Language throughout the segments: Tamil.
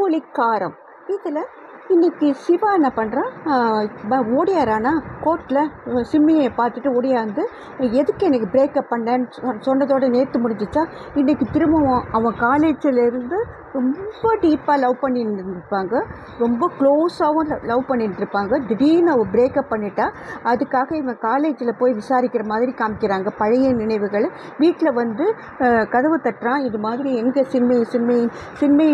புளிக்காரம் இதில் இன்றைக்கி சிவா என்ன பண்ணுறான் ஓடியாரானா? கோர்ட்டில் சிம்மியை பார்த்துட்டு ஓடியாந்து எதுக்கு எனக்கு பிரேக்கப் பண்ணேன்னு சொ- சொன்னதோட நேற்று முடிஞ்சிச்சா இன்றைக்கி திரும்பவும் அவன் காலேஜில் இருந்து ரொம்ப டீப்பாக லவ் பண்ணிட்டு இருப்பாங்க ரொம்ப க்ளோஸாகவும் லவ் பண்ணிட்டு இருப்பாங்க திடீர்னு அவள் பிரேக்கப் பண்ணிட்டா அதுக்காக இவன் காலேஜில் போய் விசாரிக்கிற மாதிரி காமிக்கிறாங்க. பழைய நினைவுகள். வீட்டில் வந்து கதவு தட்டுறான். இது மாதிரி எங்கே சின்மை சின்மை சின்மை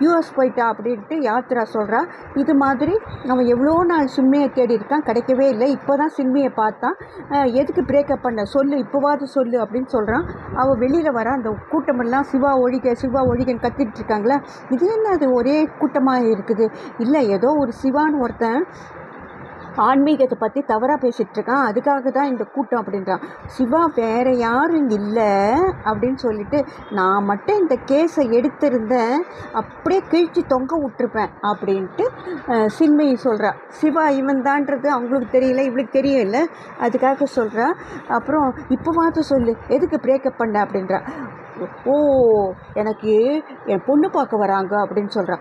யூஎஸ் போயிட்டா அப்படின்ட்டு யாத்ரா சொல்கிறா இது மாதிரி அவன் எவ்வளோ நாள் சிம்மியை தேடி இருக்கான் கிடைக்கவே இல்லை இல்லை இப்போ தான் சின்மையை பார்த்தான் எதுக்கு பிரேக்கப் பண்ண? சொல்லு இப்போவாது சொல்லு அப்படின்னு சொல்கிறான் அவள் வெளியில் வர அந்த கூட்டமெல்லாம் சிவா ஒழிக சிவா ஒழிகன்னு கத்திட்டு இருக்காங்களா. இது என்ன அது ஒரே கூட்டமாக இருக்குது? இல்லை ஏதோ ஒரு சிவான்னு ஒருத்தன் ஆன்மீகத்தை பற்றி தவறாக பேசிகிட்டு இருக்கான் அதுக்காக தான் இந்த கூட்டம் அப்படின்றான். சிவா வேறு யாரும் இல்லை அப்படின்னு சொல்லிட்டு நான் மட்டும் இந்த கேஸை எடுத்திருந்தேன். அப்படியே கிழிச்சு தொங்க விட்டுருப்பேன் அப்படின்ட்டு சின்மையை சின்மயி சொல்கிறா சிவா இவன் தான்றது அவங்களுக்கு தெரியல இவளுக்கு தெரியல. அதுக்காக சொல்கிறா அப்புறம் இப்போ பார்த்து சொல்லு எதுக்கு பிரேக்கப் பண்ண அப்படின்றா. ஓ எனக்கு என் பொண்ணு பார்க்க வராங்க அப்படின்னு சொல்கிறா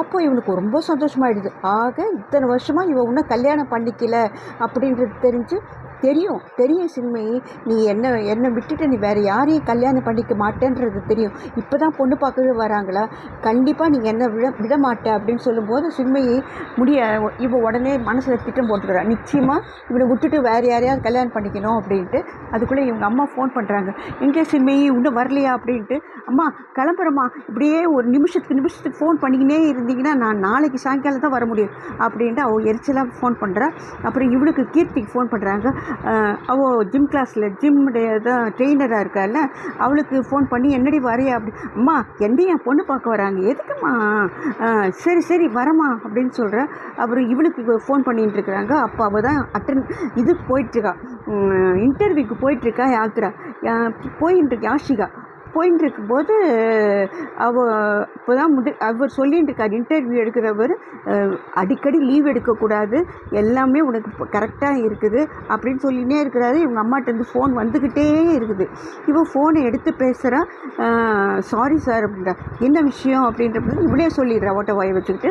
அப்போது இவனுக்கு ரொம்ப சந்தோஷமாயிடுது. ஆக இத்தனை வருஷமாக இவன் இன்னும் கல்யாணம் பண்ணிக்கல அப்படின்றது தெரிஞ்சு தெரியும். தெரியும் சின்மை நீ என்ன என்னை விட்டுட்டு? நீ வேறு யாரையும் கல்யாணம் பண்ணிக்க மாட்டேன்றது தெரியும். இப்போ தான் பொண்ணு பார்க்கவே வராங்களா? கண்டிப்பாக நீ என்ன விட விட மாட்டேன் அப்படின்னு சொல்லும்போது சின்மையை முடிய இவன் உடனே மனசில் திட்டம் போட்டுக்கிறா. நிச்சயமாக இவனை விட்டுட்டு வேறு யாரையாவது கல்யாணம் பண்ணிக்கணும் அப்படின்ட்டு அதுக்குள்ளே இவங்க அம்மா ஃபோன் பண்ணுறாங்க எங்கே சின்மையை இன்னும் வரலையா அப்படின்ட்டு. அம்மா கிளம்புறம்மா. இப்படியே ஒரு நிமிஷத்துக்கு நிமிஷத்துக்கு ஃபோன் பண்ணிக்கினே இருந்தீங்கன்னா நான் நாளைக்கு சாயங்காலம் தான் வர முடியும். அப்படின்ட்டு அவள் எரிச்சலாக ஃபோன் பண்ணுறா அப்புறம் இவளுக்கு கீர்த்திக்கு ஃபோன் பண்ணுறாங்க அவள் ஜிம் கிளாஸில் ஜிம்முடைய தான் ட்ரெயினராக இருக்கால அவளுக்கு ஃபோன் பண்ணி என்னடி வரையா? அப்படி அம்மா என்னையும் என் பொண்ணு பார்க்க வராங்க? எதுக்குமா சரி சரி வரமா அப்படின்னு சொல்கிறேன் அப்புறம் இவளுக்கு ஃபோன் பண்ணிட்டு இருக்கிறாங்க. அப்போ அவள் தான் அட்டன் இதுக்கு போயிட்டுருக்கா இன்டர்வியூக்கு போயிட்டுருக்கா யாத்ரா யா- யாஷிகா. போயின்னு இருக்கும்போது அவ இப்போ தான் முடி அவர் சொல்லிட்டு இருக்கார் இன்டர்வியூ எடுக்கிறவர் அடிக்கடி லீவ் எடுக்கக்கூடாது எல்லாமே உனக்கு கரெக்டாக இருக்குது அப்படின்னு சொல்லினே இருக்கிறாரு. இவங்க அம்மாட்டேருந்து ஃபோன் வந்துக்கிட்டே இருக்குது. இவன் ஃபோனை எடுத்து பேசுகிறா சாரி சார் அப்படின்றா. என்ன விஷயம்? அப்படின்றப்ப இவளே சொல்லிடுறா ஓட்ட வாயை வச்சுக்கிட்டு.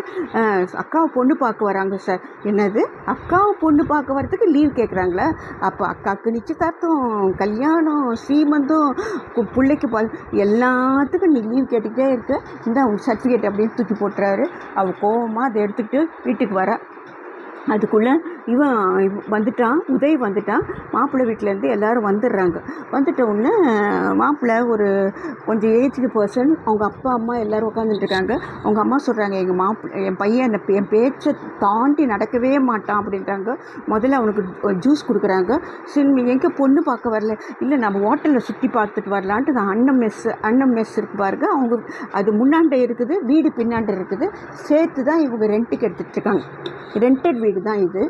அக்காவை பொண்ணு பார்க்க வராங்க சார் என்னது? அக்காவை பொண்ணு பார்க்க வரதுக்கு லீவ் கேட்குறாங்களா அப்போ அக்காவுக்கு நிச்சயதார்த்தம் கல்யாணம் ஸ்ரீமந்தம் கு- பிள்ளைக்கு பால் எல்லாத்துக்கும் நீ லீவ் கேட்டுக்கிட்டே இருக்க. இந்த உன் சர்டிஃபிகேட் அப்படின்னு தூக்கி போட்டுறாரு. அவள் கோவமாக அதை எடுத்துக்கிட்டு வீட்டுக்கு வரா. அதுக்குள்ளே இவன் வந்துட்டான் உதய் வந்துட்டான். மாப்பிள்ளை வீட்டிலேருந்து எல்லாரும் வந்துடுறாங்க. வந்துட்ட உடனே மாப்பிள்ளை ஒரு கொஞ்சம் ஏஜ்டு பர்சன் அவங்க அப்பா அம்மா எல்லோரும் உட்காந்துட்டு இருக்காங்க. அவங்க அம்மா சொல்கிறாங்க எங்கள் மாப்பிள்ளை என் பையன் அந்த என் பேச்சை தாண்டி நடக்கவே மாட்டான் அப்படின்றாங்க. முதல்ல அவனுக்கு ஜூஸ் கொடுக்குறாங்க. சரி எங்கே பொண்ணு பார்க்க வரல? இல்லை நம்ம ஹோட்டலில் சுற்றி பார்த்துட்டு வரலான்ட்டு நான் அண்ணன் மெஸ் அண்ணன் மெஸ் இருக்கு பாருங்க. அவங்க அது முன்னாண்ட இருக்குது வீடு பின்னாண்ட இருக்குது. சேர்த்து தான் இவங்க ரெண்ட்டுக்கு எடுத்துகிட்டு இருக்காங்க. ரெண்டட் வீடு தான் இது.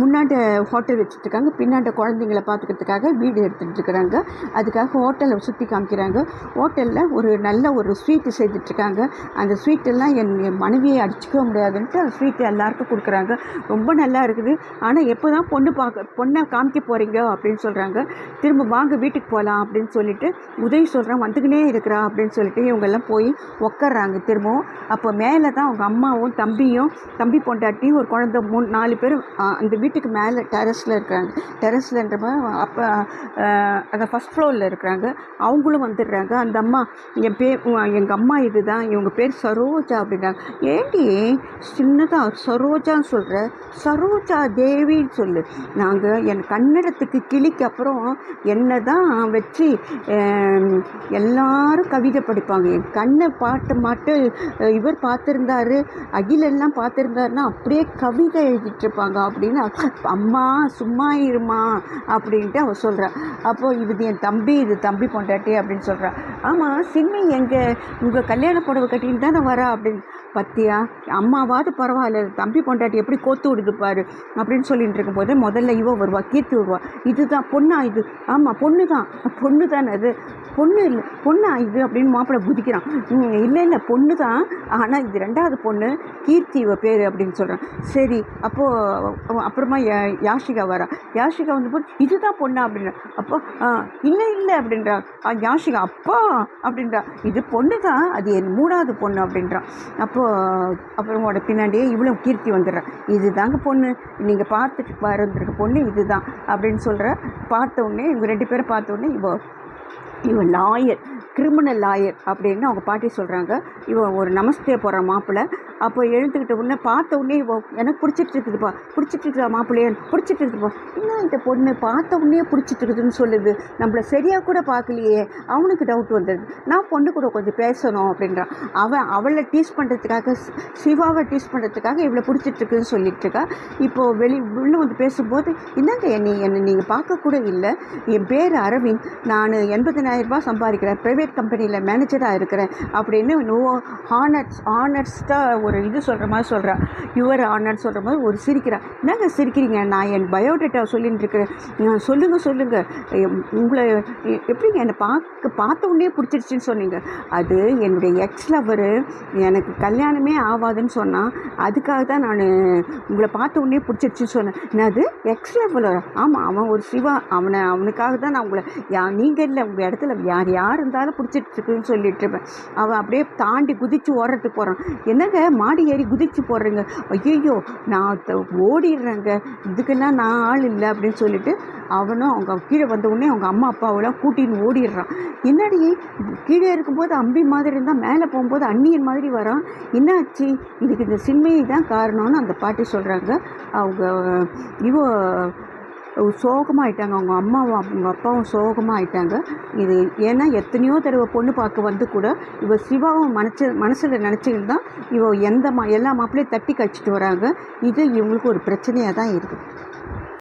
முன்னாண்ட ஹோட்டல் வச்சுட்ருக்காங்க பின்னாண்ட குழந்தைங்கள பார்த்துக்கிறதுக்காக வீடு எடுத்துகிட்டு இருக்கிறாங்க அதுக்காக ஹோட்டலை சுற்றி காமிக்கிறாங்க. ஹோட்டலில் ஒரு நல்ல ஒரு ஸ்வீட்டு செய்துட்ருக்காங்க அந்த ஸ்வீட்டெல்லாம் என் என் மனைவியை அடிச்சுக்க முடியாதுன்ட்டு அந்த ஸ்வீட்டு எல்லாருக்கும் கொடுக்குறாங்க. ரொம்ப நல்லா இருக்குது. ஆனால் எப்போ தான் பொண்ணு பார்க்க பொண்ணை காமிக்க போகிறீங்க அப்படின்னு சொல்கிறாங்க திரும்ப வாங்க வீட்டுக்கு போகலாம் அப்படின்னு சொல்லிட்டு உதவி சொல்கிறேன் வந்துக்கினே இருக்கிறா அப்படின்னு சொல்லிட்டு இவங்கெல்லாம் போய் உக்காடுறாங்க திரும்பவும். அப்போ மேலே தான் அவங்க அம்மாவும் தம்பியும் தம்பி பொண்டாட்டியும் ஒரு குழந்தை மூணு நாலு பேர் அந்த வீட்டுக்கு மேலே டெரஸில் இருக்கிறாங்க டெரஸ்லன்றப்ப அப்போ அந்த ஃபஸ்ட் ஃப்ளோரில் இருக்கிறாங்க. அவங்களும் வந்துடுறாங்க. அந்த அம்மா என் பேர் எங்கள் அம்மா இதுதான். இவங்க பேர் சரோஜா அப்படின்றாங்க. ஏண்டி? சின்னதாக சரோஜான்னு சொல்கிற சரோஜா தேவின்னு சொல்லு. நாங்கள் என் கன்னடத்துக்கு கிளிக்கு அப்புறம் என்னை தான் வச்சு எல்லாரும் கவிதை படிப்பாங்க. என் கண்ணை பாட்டு மாட்டு இவர் பார்த்துருந்தாரு அகிலெல்லாம் பார்த்துருந்தாருன்னா அப்படியே கவிதை எழுதிட்டு இருப்பாங்க அப்படின்னு அம்மா சும்மா இருமா அப்படின்ட்டு அவள் சொல்கிறாள் அப்போது இது என் தம்பி இது தம்பி பொண்டாட்டி அப்படின்னு சொல்கிறா ஆமாம் சிம்மி எங்கள் உங்கள் கல்யாண புடவை கட்டின்னு தானே வரா அப்படின்னு. பத்தியா? அம்மாவாவது பரவாயில்ல தம்பி பொண்டாட்டி எப்படி கோத்து விடுதுப்பாரு அப்படின்னு சொல்லிட்டு இருக்கும்போது முதல்ல இவ வருவா கீர்த்தி வருவா. இதுதான் பொண்ணா இது? ஆமாம் பொண்ணு தான் பொண்ணு தானே அது. பொண்ணு இல்லை பொண்ணா இது அப்படின்னு மாப்பிள்ளை குதிக்கிறான். இல்லை இல்லை பொண்ணு தான் ஆனால் இது ரெண்டாவது பொண்ணு கீர்த்தி இவ பேர் அப்படின்னு சொல்கிறான் சரி அப்போது அப்புறமா யா- யாஷிகா வரா. யாஷிகா வந்து போது இதுதான் பொண்ணா அப்படின்றா அப்போ "ஆ, இல்லை இல்லை அப்படின்றா. "ஆ, யாஷிகா அப்பா அப்படின்றா. இது பொண்ணு தான் அது என் மூணாவது பொண்ணு அப்படின்றான் அப்போ அப்புறம் பின்னாடியே இவ்வளோ கீர்த்தி வந்துடுறேன் இது தாங்க பொண்ணு. நீங்கள் பார்த்துட்டு வந்திருக்க பொண்ணு இது தான் அப்படின்னு சொல்கிற பார்த்த உடனே இவங்க ரெண்டு பேரும் பார்த்த உடனே இவ இவன் லாயர் கிரிமினல் லாயர் அப்படின்னு அவங்க பாட்டி சொல்கிறாங்க இவன் ஒரு நமஸ்தே போகிற மாப்பிள்ளை. அப்போ எழுந்துக்கிட்ட உடனே பார்த்த உடனே எனக்கு பிடிச்சிட்டு இருக்குதுப்பா பிடிச்சிட்டு இருக்கிற மாப்பிள்ளையன் பிடிச்சிட்டு இருக்குதுப்பா. இன்னும் இந்த பொண்ணு? பார்த்த உடனே பிடிச்சிட்டு இருக்குதுன்னு சொல்லுது. நம்மளை சரியாக கூட பார்க்கலையே. அவனுக்கு டவுட் வந்தது. நான் பொண்ணு கூட கொஞ்சம் பேசணும் அப்படின்றான் அவன் அவளை டீஸ் பண்ணுறதுக்காக சிவாவை டீஸ் பண்ணுறதுக்காக இவளை பிடிச்சிட்டு இருக்குன்னு சொல்லிட்டு இருக்கா. இப்போது வெளி உள்ள வந்து பேசும்போது என்னங்க நீ என்னை நீங்கள் பார்க்கக்கூட இல்லை. என் பேர் அரவிந்த். நான் எண்பதினாயிரம் ரூபாய் சம்பாதிக்கிறேன். ப்ரைவேட் கம்பெனியில் மேனேஜராக இருக்கிறேன். அப்படின்னு நோ ஹானர்ஸ் ஹானர்ஸ்டாக ஒரு இது சொல்கிற மாதிரி சொல்கிறா யுவர் ஆனர் சொல்கிற மாதிரி ஒரு சிரிக்கிறா. என்னங்க சிரிக்கிறீங்க? நான் என் பயோடேட்டா சொல்லிட்டு இருக்கிறேன் சொல்லுங்கள் சொல்லுங்கள் உங்களை எப்படிங்க என்னை பார்க்க பார்த்த உடனே பிடிச்சிருச்சுன்னு சொன்னீங்க? அது என்னுடைய எக்ஸ் லவரு எனக்கு கல்யாணமே ஆகாதுன்னு சொன்னால் அதுக்காக தான் நான் உங்களை பார்த்த உடனே பிடிச்சிருச்சுன்னு சொன்னேன். என்னது எக்ஸ் லெவலர் ஆமாம் அவன் ஒரு சிவா. அவனை அவனுக்காக தான் நான் உங்களை யா நீங்கள் இல்லை. உங்கள் இடத்துல யார் யார் இருந்தாலும் பிடிச்சிட்டு இருக்குன்னு சொல்லிட்டு இருப்பேன் அவன் அப்படியே தாண்டி குதிச்சு ஓடுறதுக்கு போகிறான் என்னங்க மாடி ஏறி குதிச்சு போடுறீங்க ஐயோ நான் ஓடிடுறேங்க. இதுக்கெல்லாம் நான் ஆள் இல்லை அப்படின்னு சொல்லிட்டு அவனும் அவங்க கீழே வந்த உடனே அவங்க அம்மா அப்பாவெல்லாம் கூட்டின்னு ஓடிடுறான். என்னடி? கீழே இருக்கும்போது அம்பி மாதிரி இருந்தால் மேலே போகும்போது அந்நியன் மாதிரி வரான். என்னாச்சு? இதுக்கு இந்த சின்மையை தான் காரணம்னு அந்த பாட்டி சொல்கிறாங்க அவங்க இவ சோகமாயிட்டாங்க. அவங்க அம்மாவும் அவங்க அப்பாவும் சோகமாயிட்டாங்க. இது ஏன்னா எத்தனையோ தடவை பொண்ணு பார்க்க வந்து கூட இவ சிவாவும் மனசு மனசில் நினச்சிக்கிட்டு தான் இவ எந்த மா எல்லா மாப்பிள்ளையும் தட்டி கழிச்சிட்டு வராங்க. இது இவங்களுக்கு ஒரு பிரச்சனையாக தான் இருக்குது